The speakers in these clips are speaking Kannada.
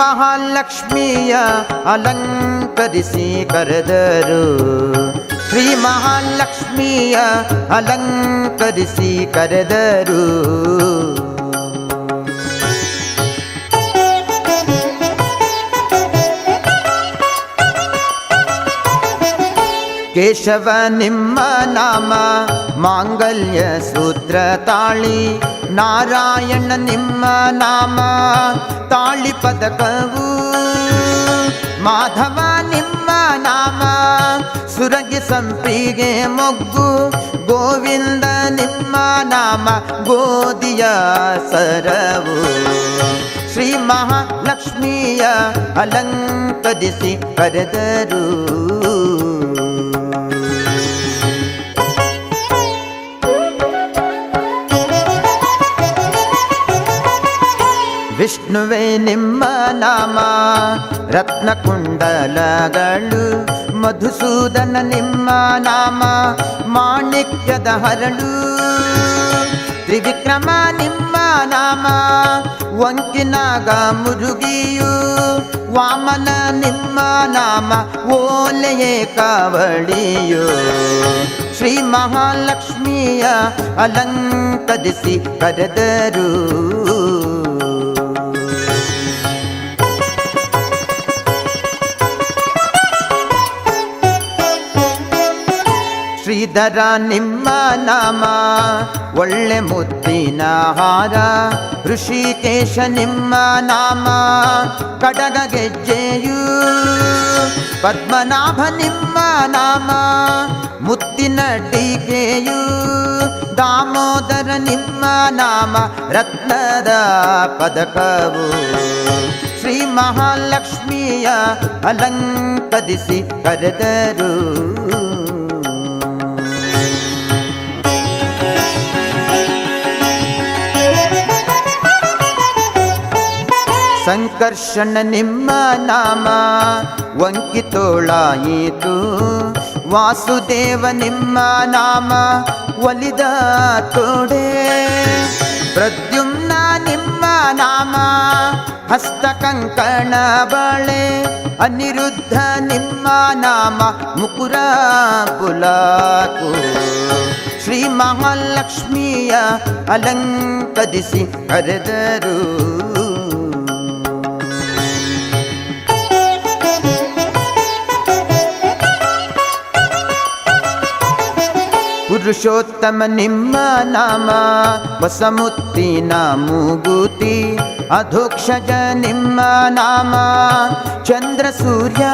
ಮಹಾಲಕ್ಷ್ಮಿಯ ಅಲಂಕರಿಸಿ ಕರೆದರು ಶ್ರೀ ಮಹಾಲಕ್ಷ್ಮಿಯ ಅಲಂಕರಿಸಿ ಕರೆದರು ಕೇಶವ ನಿಮ್ಮ ನಾಮ, ಮಾಂಗಲ್ಯ ಸೂತ್ರ ತಾಳಿ, ನಾರಾಯಣ ನಿಮ್ಮ ನಾಮ, ತಾಳಿ ಪದಕವು. ಮಾಧವ ನಿಮ್ಮ ನಾಮ, ಸುರಗಿ ಸಂಪಿಗೆ ಮೊಗ್ಗು, ಗೋವಿಂದ ನಿಮ್ಮ ನಾಮ ಗೋದಿಯ ಸರವು. ಶ್ರೀ ಮಹಾಲಕ್ಷ್ಮಿಯ ಅಲಂಕರಿಸಿ ಕರೆದರು. ವಿಷ್ಣುವೇ ನಿಮ್ಮ ನಾಮ. ರತ್ನಕುಂಡಲಗಳು, ಮಧುಸೂದನ ನಿಮ್ಮ ನಾಮ. ಮಾಣಿಕ್ಯದ ಹರಳು, ತ್ರಿವಿಕ್ರಮ ನಿಮ್ಮ ನಾಮ. ವಂಕಿನಾಗ ಮುರುಗಿಯು, ವಾಮನ ನಿಮ್ಮ ನಾಮ. ಓಲೆಯೇ ಕಾವಳಿಯು. ಶ್ರೀ ಮಹಾಲಕ್ಷ್ಮಿಯ ಅಲಂಕರಿಸಿ ಕರೆದರು. ಶ್ರೀಧರ ನಿಮ್ಮ ನಾಮ, ಒಳ್ಳೆ ಮುತ್ತಿನ ಹಾರ. ಋಷಿಕೇಶ ನಿಮ್ಮ ನಾಮ, ಕಡಗ ಗೆಜ್ಜೆಯು. ಪದ್ಮನಾಭ ನಿಮ್ಮ ನಾಮ, ಮುತ್ತಿನ ಟೀಕೆಯು. ದಾಮೋದರ ನಿಮ್ಮ ನಾಮ, ರತ್ನದ ಪದಕವು. ಶ್ರೀ ಮಹಾಲಕ್ಷ್ಮಿಯ ಅಲಂಕರಿಸಿ ಕರೆದರು. ಸಂಕರ್ಷಣ ನಿಮ್ಮ ನಾಮ. ವಂಕಿತೋಳಾಯಿತು. ವಾಸುದೇವ ನಿಮ್ಮ ನಾಮ. ಒಲಿದ ತೋಡೆ. ಪ್ರದ್ಯುಮ್ನ ನಿಮ್ಮ ನಾಮ. ಹಸ್ತ ಕಂಕಣ ಬಳೆ. ಅನಿರುದ್ಧ ನಿಮ್ಮ ನಾಮ. ಮುಕುರ ಪುಲಾಕು ಶ್ರೀ ಮಹಾಲಕ್ಷ್ಮಿಯ ಅಲಂಕರಿಸಿ ಕರೆದರು. ಪುರುಷೋತ್ತಮ ನಿಮ್ಮ ನಾಮ ವಸಮುತ್ತಿನ ಮೂಗುತಿ ಅಧೋಕ್ಷಜ ನಿಮ್ಮ ನಾಮ, ಚಂದ್ರ ಸೂರ್ಯ,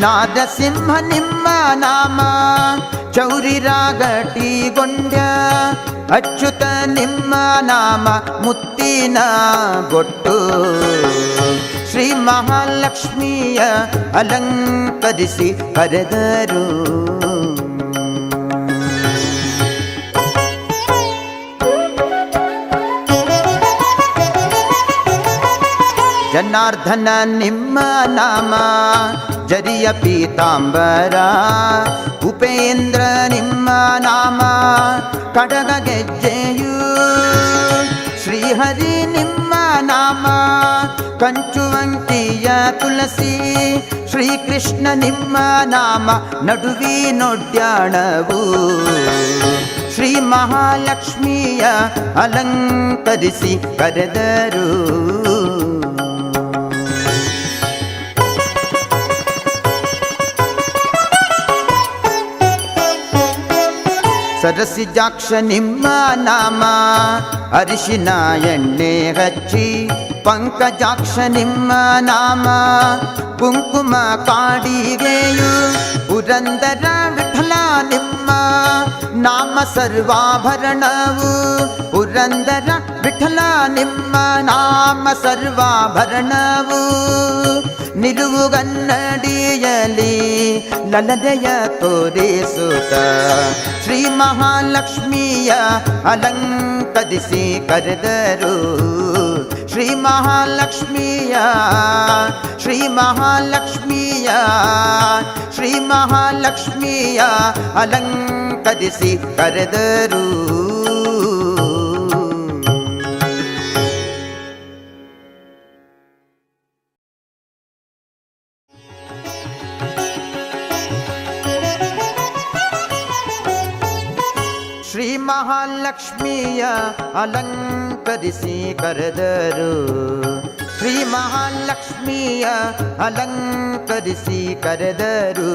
ನಾದಸಿಂಹ ನಿಮ್ಮ ನಾಮ, ಚೌರಿ ರಾಗಟಿ ಗೊಂಡ್ಯ ಅಚ್ಯುತ ನಿಮ್ಮ ನಾಮ, ಮುತ್ತಿನ ಗೊಟ್ಟು. ಶ್ರೀ ಮಹಾಲಕ್ಷ್ಮಿಯ ಅಲಂಕರಿಸಿ ಕರೆದರು ಜನಾರ್ದನ ನಿಮ್ಮ ನಾಮ, ಜರಿಯ ಪೀತಾಂಬರ, ಉಪೇಂದ್ರ ನಿಮ್ಮ ನಾಮ, ಕಡಗ ಗೆಜ್ಜೆಯು, ಶ್ರೀಹರಿ ನಿಮ್ಮ ನಾಮ ಕಂಚುವಂಕಿಯ ತುಳಸಿ ಶ್ರೀಕೃಷ್ಣ ನಿಮ್ಮ ನಾಮ, ನಡುವಿ ನೊಡ್ಯಾಣವು. ಶ್ರೀ ಮಹಾಲಕ್ಷ್ಮಿಯ ಅಲಂಕರಿಸಿ ಕರೆದರು. ಸರಸಿಜಾಕ್ಷ ನಿಮ್ಮ ನಾಮ ಅರಿಶಿನ ಎಣ್ಣೆ ಹಚ್ಚಿ ಪಂಕಜಾಕ್ಷ ನಿಮ್ಮ ನಾಮ ಕುಂಕುಮ ಕಾಡಿಗೆಯು ಪುರಂದರ ವಿಠಲ ನಿಮ್ಮ ನಾಮ ಸರ್ವಾಭರಣವು ಪುರಂದರ ವಿಠಲ ನಿಮ್ಮ ನಾಮ ಸರ್ವಾಭರಣವು ನಿಲುವುಗನ್ನಡಿಯಲಿ ಲಲನೆಯ ತೋರಿಸುತ್ತ ಶ್ರೀ ಮಹಾಲಕ್ಷ್ಮಿಯ ಅಲಂಕರಿಸಿ ಕರೆದರು. ಶ್ರೀ ಮಹಾಲಕ್ಷ್ಮಿಯ ಶ್ರೀ ಮಹಾಲಕ್ಷ್ಮಿಯ ಶ್ರೀ ಮಹಾಲಕ್ಷ್ಮಿಯ ಅಲಂಕರಿಸಿ ಕರೆದರು. ಶ್ರೀ ಮಹಾಲಕ್ಷ್ಮಿಯ ಅಲಂಕರಿಸಿ ಕರೆದರು. ಶ್ರೀ ಮಹಾಲಕ್ಷ್ಮಿಯ ಅಲಂಕರಿಸಿ ಕರೆದರು.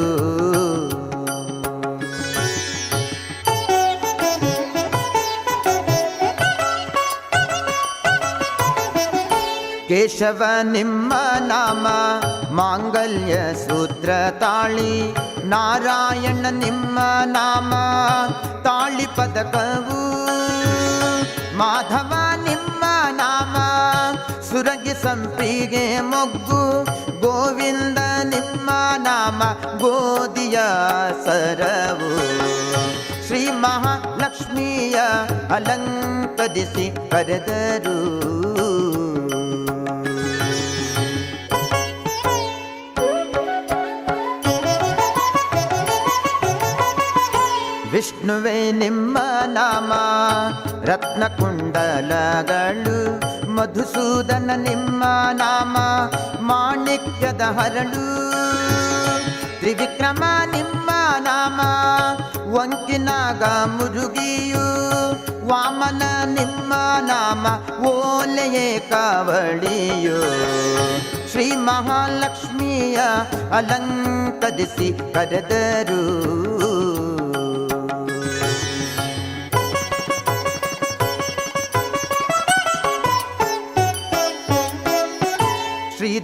ಕೇಶವ ನಿಮ್ಮ ನಾಮ ಮಾಂಗಲ್ಯ ಸೂತ್ರ ತಾಳಿ. ನಾರಾಯಣ ನಿಮ್ಮ ನಾಮ, ತಾಳಿ ಪದಕವು. ಮಾಧವ ನಿಮ್ಮ ನಾಮ, ಸುರಗಿ ಸಂಪಿಗೆ ಮೊಗ್ಗು. ಗೋವಿಂದ ನಿಮ್ಮ ನಾಮ ಗೋದಿಯ ಸರವು. ಶ್ರೀ ಮಹಾಲಕ್ಷ್ಮಿಯ ಅಲಂಕರಿಸಿ ಕರೆದರು. ವಿಷ್ಣುವೇ ನಿಮ್ಮ ನಾಮ ರತ್ನಕುಂಡಲಗಳು ಮಧುಸೂದನ ನಿಮ್ಮ ನಾಮ ಮಾಣಿಕ್ಯದ ಹರಳು. ತ್ರಿವಿಕ್ರಮ ನಿಮ್ಮ ನಾಮ ವಂಕಿನಾಗ ಮುರುಗಿಯು ವಾಮನ ನಿಮ್ಮ ನಾಮ ಓಲೆಯೇ ಕಾವಳಿಯು. ಶ್ರೀ ಮಹಾಲಕ್ಷ್ಮಿಯ ಅಲಂಕರಿಸಿ ಕರೆದರು.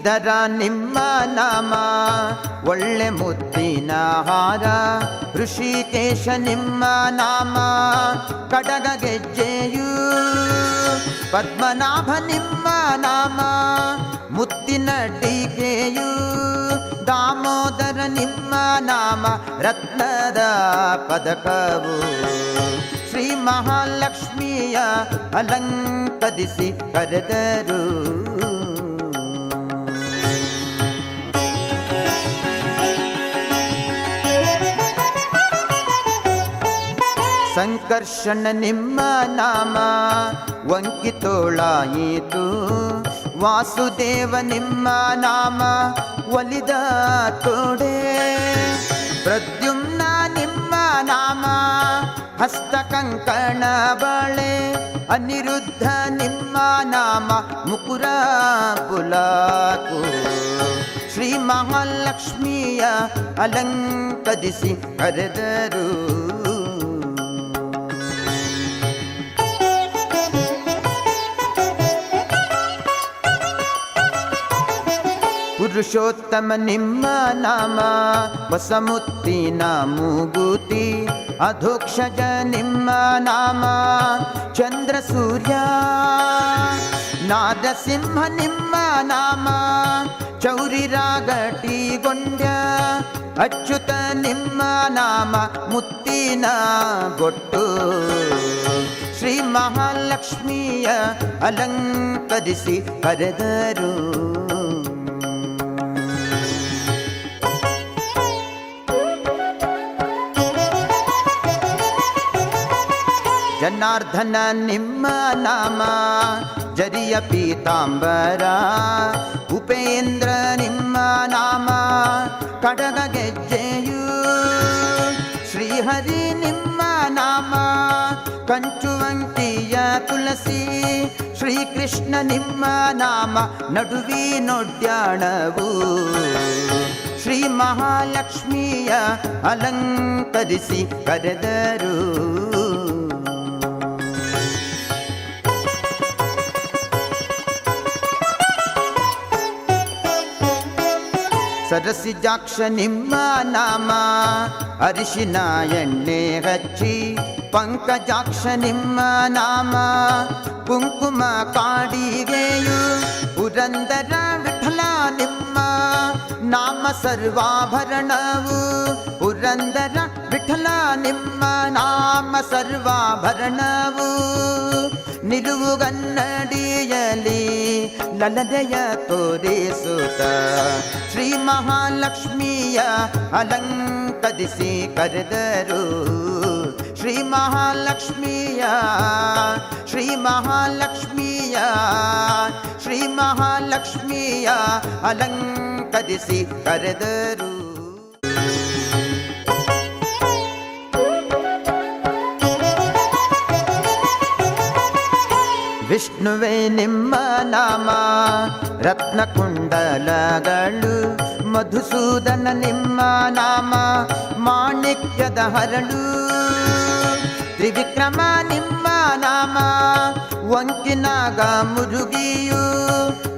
ಶ್ರೀಧರ ನಿಮ್ಮ ನಾಮ. ಒಳ್ಳೆ ಮುತ್ತಿನ ಹಾರ. ಋಷಿಕೇಶ ನಿಮ್ಮ ನಾಮ. ಕಡಗ ಗೆಜ್ಜೆಯು. ಪದ್ಮನಾಭ ನಿಮ್ಮ ನಾಮ. ಮುತ್ತಿನ ಟೀಕೆಯು. ದಾಮೋದರ ನಿಮ್ಮ ನಾಮ. ರತ್ನದ ಪದಕವು. ಶ್ರೀ ಮಹಾಲಕ್ಷ್ಮಿಯ ಅಲಂಕರಿಸಿ ಕರೆದರು. ಸಂಕರ್ಷಣ ನಿಮ್ಮ ನಾಮ, ವಂಕಿತೋಳಾಯಿತು. ವಾಸುದೇವ ನಿಮ್ಮ ನಾಮ, ಒಲಿದ ತೋಡೆ. ಪ್ರದ್ಯುಮ್ನ ನಿಮ್ಮ ನಾಮ, ಹಸ್ತ ಕಂಕಣ ಬಳೆ. ಅನಿರುದ್ಧ ನಿಮ್ಮ ನಾಮ, ಮುಕುರ ಪುಲಾಕು ಶ್ರೀ ಮಹಾಲಕ್ಷ್ಮಿಯ ಅಲಂಕರಿಸಿ ಕರೆದರು ನಾದಸಿಂಹ ನಿಮ್ಮ ನಾಮ ಚೌರಿ ರಾಗಟಿ ಗೊಂಡ್ಯ ಅಚ್ಯುತ ನಿಮ್ಮ ನಾಮ ಮುತ್ತಿನ ಗೊಟ್ಟು ಶ್ರೀ ಮಹಾಲಕ್ಷ್ಮಿಯ ಅಲಂಕರಿಸಿ ಕರೆದರು ಜನಾರ್ದನ ನಿಮ್ಮ ನಾಮ, ಜರಿಯ ಪೀತಾಂಬರ, ಉಪೇಂದ್ರ ನಿಮ್ಮ ನಾಮ, ಕಡಗ ಗೆಜ್ಜೆಯು ಶ್ರೀಹರಿ ನಿಮ್ಮ ನಾಮ, ಕಂಚುವಂತಿಯ ತುಳಸಿ ಶ್ರೀಕೃಷ್ಣ ನಿಮ್ಮ ನಾಮ ನಡುವಿನೊಡ್ಯಾಣವು ಶ್ರೀ ಮಹಾಲಕ್ಷ್ಮಿಯ ಅಲಂಕರಿಸಿ ಕರೆದರು. ಸರಸಿಜಾಕ್ಷ ನಿಮ್ಮ ನಾಮ ಅರಿಶಿನ ಎಣ್ಣೆ ಹಚ್ಚಿ ಪಂಕಜಾಕ್ಷ ನಿಮ್ಮ ನಾಮ ಕುಂಕುಮ ಕಾಡಿಗೆಯು ಪುರಂದರ ವಿಠಲ ನಿಮ್ಮ ನಾಮ ಸರ್ವಾಭರಣವು ಪುರಂದರ ವಿಠಲ ನಿಮ್ಮ ನಾಮ ಸರ್ವಾಭರಣವು ನಿಲುವುಗನ್ನಡಿಯಲಿ ಲಲನೆಯ ತೋರಿಸುತ್ತ ಶ್ರೀ ಮಹಾಲಕ್ಷ್ಮಿಯ ಅಲಂಕರಿಸಿ ಕರೆದರು. ಶ್ರೀ ಮಹಾಲಕ್ಷ್ಮಿಯ ಶ್ರೀ ಮಹಾಲಕ್ಷ್ಮಿಯ ಶ್ರೀ ಮಹಾಲಕ್ಷ್ಮಿಯ ಅಲಂಕರಿಸಿ ಕರೆದರು. ವಿಷ್ಣುವೇ ನಿಮ್ಮ ನಾಮ. ರತ್ನಕುಂಡಲಗಳು, ಮಧುಸೂದನ ನಿಮ್ಮ ನಾಮ. ಮಾಣಿಕ್ಯದ ಹರಳು, ತ್ರಿವಿಕ್ರಮ ನಿಮ್ಮ ನಾಮ. ವಂಕಿನಾಗ ಮುರುಗಿಯು,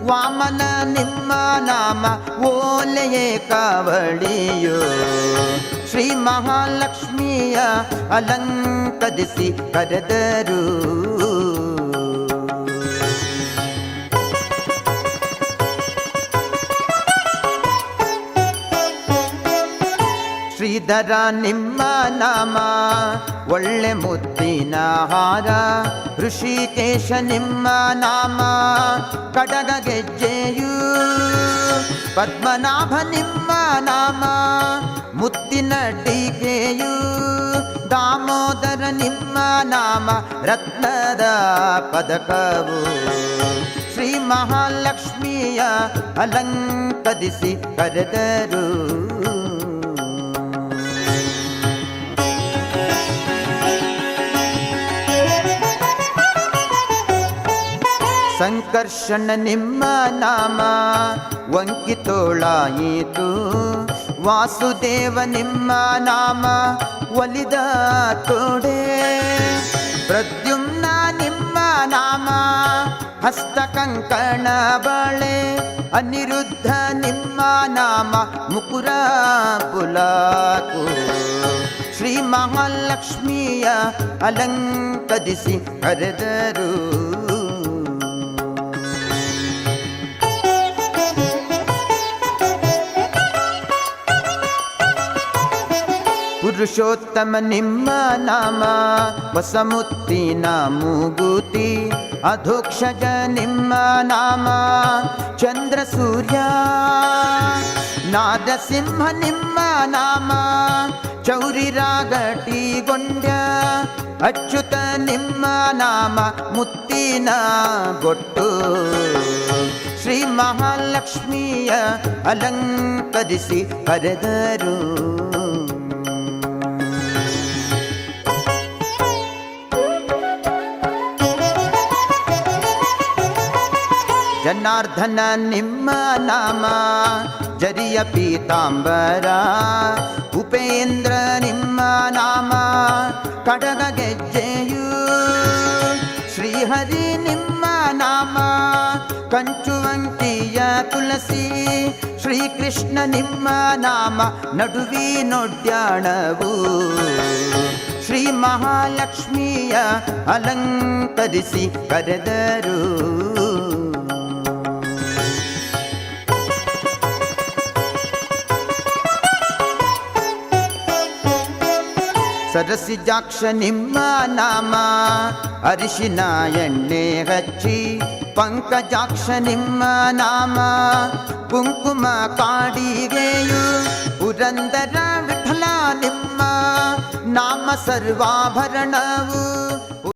ವಾಮನ ನಿಮ್ಮ ನಾಮ. ಓಲೆಯೇ ಕಾವಳಿಯು. ಶ್ರೀ ಮಹಾಲಕ್ಷ್ಮಿಯ ಅಲಂಕರಿಸಿ ಕರೆದರು. ಶ್ರೀಧರ ನಿಮ್ಮ ನಾಮ, ಒಳ್ಳೆ ಮುತ್ತಿನ ಹಾರ, ಋಷಿಕೇಶ ನಿಮ್ಮ ನಾಮ, ಕಡಗ ಗೆಜ್ಜೆಯು, ಪದ್ಮನಾಭ ನಿಮ್ಮ ನಾಮ, ಮುತ್ತಿನ ಟೀಕೆಯು, ದಾಮೋದರ ನಿಮ್ಮ ನಾಮ, ರತ್ನದ ಪದಕವು. ಶ್ರೀ ಮಹಾಲಕ್ಷ್ಮಿಯ ಅಲಂಕರಿಸಿ ಕರೆದರು. ಸಂಕರ್ಷಣ ನಿಮ್ಮ ನಾಮ, ವಂಕಿತೋಳಾಯಿತು. ವಾಸುದೇವ ನಿಮ್ಮ ನಾಮ, ಒಲಿದ ತೋಡೆ. ಪ್ರದ್ಯುಮ್ನ ನಿಮ್ಮ ನಾಮ, ಹಸ್ತ ಕಂಕಣ ಬಳೆ. ಅನಿರುದ್ಧ ನಿಮ್ಮ ನಾಮ, ಮುಕುರ ಪುಲಾಕು ಶ್ರೀ ಮಹಾಲಕ್ಷ್ಮಿಯ ಅಲಂಕರಿಸಿ ಕರೆದರು ಪುರುಷೋತ್ತಮ ನಿಮ್ಮ ನಾಮ ವಸಮುತ್ತಿನ ಮೂಗುತಿ ಅಧೋಕ್ಷಜ ನಿಮ್ಮ ನಾಮ, ಚಂದ್ರ ಸೂರ್ಯ, ನಾದಸಿಂಹ ನಿಮ್ಮ ನಾಮ, ಚೌರಿ ರಾಗಟಿ ಗೊಂಡ್ಯ ಅಚ್ಯುತ ನಿಮ್ಮ ನಾಮ, ಮುತ್ತಿನ ಗೊಟ್ಟು. ಶ್ರೀ ಮಹಾಲಕ್ಷ್ಮಿಯ ಅಲಂಕರಿಸಿ ಕರೆದರು ಜನಾರ್ದನ ನಿಮ್ಮ ನಾಮ, ಜರಿಯ ಪೀತಾಂಬರ, ಉಪೇಂದ್ರ ನಿಮ್ಮ ನಾಮ, ಕಡಗ ಗೆಜ್ಜೆಯು ಶ್ರೀಹರಿ ನಿಮ್ಮ ನಾಮ ಕಂಚುವಂಕಿಯ ತುಳಸಿ ಶ್ರೀಕೃಷ್ಣ ನಿಮ್ಮ ನಾಮ ನಡುವಿನೊಡ್ಯಾಣವು ಶ್ರೀ ಮಹಾಲಕ್ಷ್ಮಿಯ ಅಲಂಕರಿಸಿ ಕರೆದರು. ಸರಸಿಜಾಕ್ಷ ನಿಮ್ಮ ನಾಮ ಅರಿಶಿನ ಎಣ್ಣೆ ಹಚ್ಚಿ ಪಂಕಜಾಕ್ಷ ನಿಮ್ಮ ನಾಮ ಕುಂಕುಮ ಕಾಡಿಗೆಯು ಪುರಂದರ ವಿಠಲ ನಿಮ್ಮ ನಾಮ ಸರ್ವಾಭರಣವು